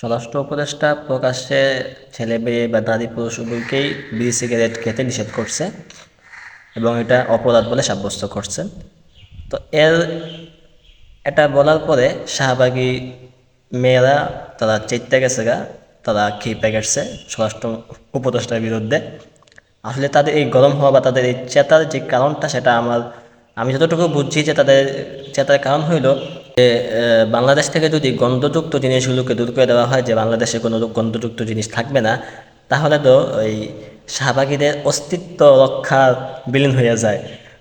স্বরাষ্ট্র উপদেষ্টা প্রকাশ্যে ছেলে মেয়ে বা নারী পুরুষ উভয়কেই বিড়ি সিগারেট খেতে নিষেধ করছে এবং এটা অপরাধ বলে সাব্যস্ত করছেন তো এর এটা বলার পরে শাহবাগী মেয়েরা তারা চেতে গেছে গা, তারা খেপে গেছে স্বরাষ্ট্র উপদেষ্টার বিরুদ্ধে। আসলে তাদের এই গরম হওয়া বা তাদের এই চেতার যে কারণটা সেটা আমার, আমি যতটুকু বুঝছি যে তাদের, চেতার কারণ হইল বাংলাদেশ থেকে যদি গন্ধযুক্ত জিনিসগুলোকে দূর করে দেওয়া হয়, যে বাংলাদেশে কোনো গন্ধযুক্ত জিনিস থাকবে না, তাহলে তো ওই শাহবাগীদের অস্তিত্ব রক্ষার বিলীন হয়ে যায়।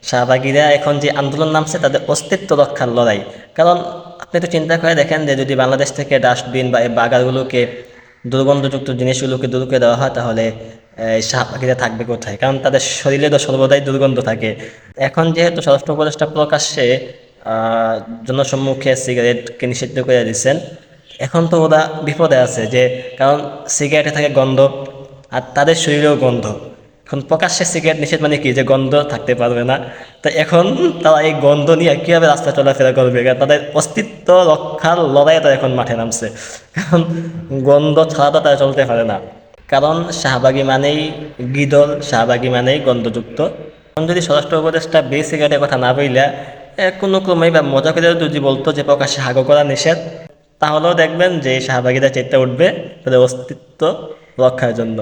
শাহবাগীরা এখন যে আন্দোলন নামছে, তাদের অস্তিত্ব রক্ষার লড়াই। কারণ আপনি তো চিন্তা করে দেখেন যে, যদি বাংলাদেশ থেকে ডাস্টবিন বা এই বাগারগুলোকে দুর্গন্ধযুক্ত জিনিসগুলোকে দূর করে দেওয়া হয়, তাহলে এই শাহবাগিরা থাকবে কোথায়? কারণ তাদের শরীরে তো সর্বদাই দুর্গন্ধ থাকে। এখন যেহেতু স্বরাষ্ট্র উপদেষ্টা প্রকাশ্যে জনসম্মুখে সিগারেটকে নিষিদ্ধ করে দিচ্ছেন এখন তো ওরা বিপদে আছে যে, কারণ সিগারেটে থাকে গন্ধ আর তাদের শরীরেও গন্ধ। এখন প্রকাশ্যে সিগারেট নিষেধ মানে কি? যে গন্ধ থাকতে পারবে না। তো এখন তারা এই গন্ধ নিয়ে কীভাবে রাস্তা চলাফেরা করবে? তাদের অস্তিত্ব রক্ষার লড়াই তারা এখন মাঠে নামছে। কারণ গন্ধ ছাড়া তো তারা চলতে পারে না। কারণ শাহবাগী মানেই গিদল, শাহবাগী মানেই গন্ধযুক্ত। এখন যদি স্বরাষ্ট্র উপদেষ্টা বে সিগারেটের কথা না বইলা কোনো ক্রমেই বা মজা করে যদি বলতো যে প্রকাশ্যে হাগো করা নিষেধ, তাহলেও দেখবেন যে শাহবাগীরা চেতে উঠবে তাদের অস্তিত্ব রক্ষার জন্য।